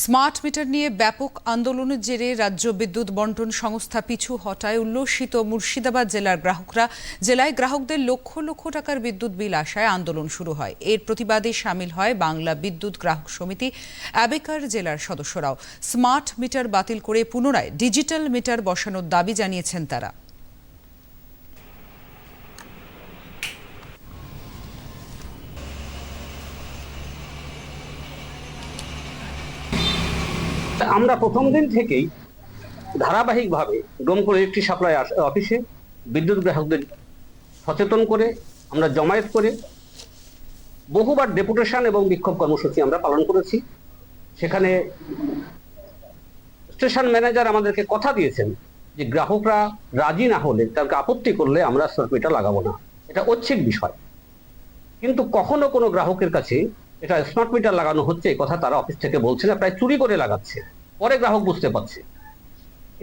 Smart meter নিয়ে ব্যাপক আন্দোলনের জেরে রাজ্য বিদ্যুৎ বন্টন সংস্থা পিছু হটায় উল্লসিত মুর্শিদাবাদ জেলার গ্রাহকরা। জেলায় গ্রাহকদের লক্ষ লক্ষ টাকার বিদ্যুৎ বিল আসায় আন্দোলন শুরু হয়। এর প্রতিবাদে সামিল হয় বাংলা বিদ্যুৎ গ্রাহক সমিতি, অ্যাবেকার জেলার সদস্যরাও। স্মার্ট মিটার বাতিল করে পুনরায় ডিজিটাল মিটার বসানোর দাবি জানিয়েছেন তারা। আমরা প্রথম দিন থেকেই ধারাবাহিকভাবে ডোমকল ইলেকট্রিক সাপ্লাই অফিসে বিদ্যুৎ গ্রাহকদের সচেতন করে, আমরা জমায়েত করে বহুবার ডেপুটেশন এবং বিক্ষোভ কর্মসূচি আমরা পালন করেছি। সেখানে স্টেশন ম্যানেজার আমাদেরকে কথা দিয়েছেন যে গ্রাহকরা রাজি না হলে তাকে আপত্তি করলে আমরা মিটার লাগাবো না। এটা ঐচ্ছিক বিষয়। কিন্তু কখনো কোনো গ্রাহকের কাছে এটা স্মার্ট মিটার লাগানো হচ্ছে, এই কথা তারা অফিস থেকে বলছে না, প্রায় চুরি করে লাগাচ্ছে। পরে গ্রাহক বুঝতে পারছে।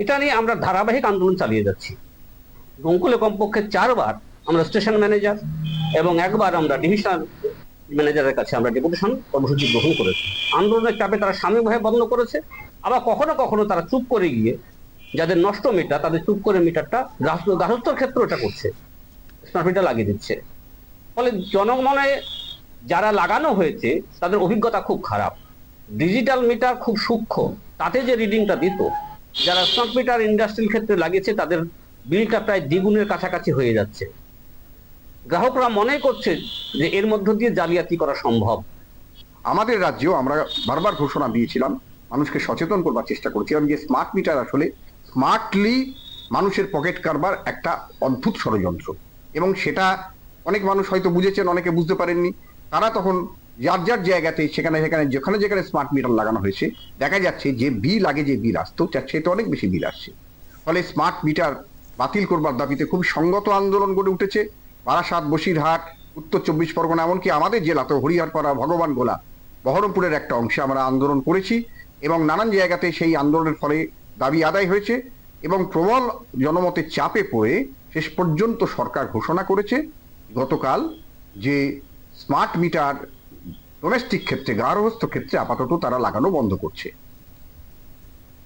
এটা নিয়ে আমরা ধারাবাহিক আন্দোলন চালিয়ে যাচ্ছি। রঙ্কুলে কমপক্ষে চারবার আমরা স্টেশন ম্যানেজার এবং একবার আমরা ডিভিশনাল ম্যানেজারের কাছে আমরা ডেপুটেশন কর্মসূচি গ্রহণ করেছি। আন্দোলনের চাপে তারা সাময়িকভাবে বন্ধ করেছে। আবার কখনো কখনো তারা চুপ করে গিয়ে যাদের নষ্ট মিটার তাদের চুপ করে মিটারটা গার্হস্থ্যর ক্ষেত্রে এটা করছে। স্মার্ট মিটার লাগিয়ে দিচ্ছে। ফলে জনমনে যারা লাগানো হয়েছে, তাদের অভিজ্ঞতা খুব খারাপ। ডিজিটাল মিটার খুব সূক্ষ্ম, তাতে যে রিডিংটা দিত, যারা স্মার্ট মিটার ইন্ডাস্ট্রিয়াল ক্ষেত্রে লাগিয়েছে, তাদের বিলটা প্রায় দ্বিগুণের কাছাকাছি হয়ে যাচ্ছে। গ্রাহকরা মনে করছে যে এর মধ্য দিয়ে জালিয়াতি করা সম্ভব। আমাদের রাজ্যেও আমরা বারবার ঘোষণা দিয়েছিলাম, মানুষকে সচেতন করবার চেষ্টা করেছিলাম যে স্মার্ট মিটার আসলে স্মার্টলি মানুষের পকেট কারবার একটা অদ্ভুত ষড়যন্ত্র। এবং সেটা অনেক মানুষ হয়তো বুঝেছেন, অনেকে বুঝতে পারেননি। তারা তখন যার যার জায়গাতে সেখানে সেখানে যেখানে যেখানে স্মার্ট মিটার লাগানো হয়েছে, দেখা যাচ্ছে যে বিল আগে যে বিল আসতো, তার চেয়ে অনেক বেশি বিল আসছে। ফলে স্মার্ট মিটার বাতিল করবার দাবিতে খুব সঙ্গত আন্দোলন গড়ে উঠেছে। বারাসাত, বসিরহাট, উত্তর চব্বিশ পরগনা, এমনকি আমাদের জেলাতে হরিহরপাড়া ভগবান গোলা বহরমপুরের একটা অংশে আমরা আন্দোলন করেছি এবং নানান জায়গাতে সেই আন্দোলনের ফলে দাবি আদায় হয়েছে এবং প্রবল জনমতের চাপে পড়ে শেষ পর্যন্ত সরকার ঘোষণা করেছে গতকাল যে স্মার্ট মিটার ডোমেস্টিক ক্ষেত্রে গার্হস্থ্য ক্ষেত্রে আপাতত তারা লাগানো বন্ধ করছে।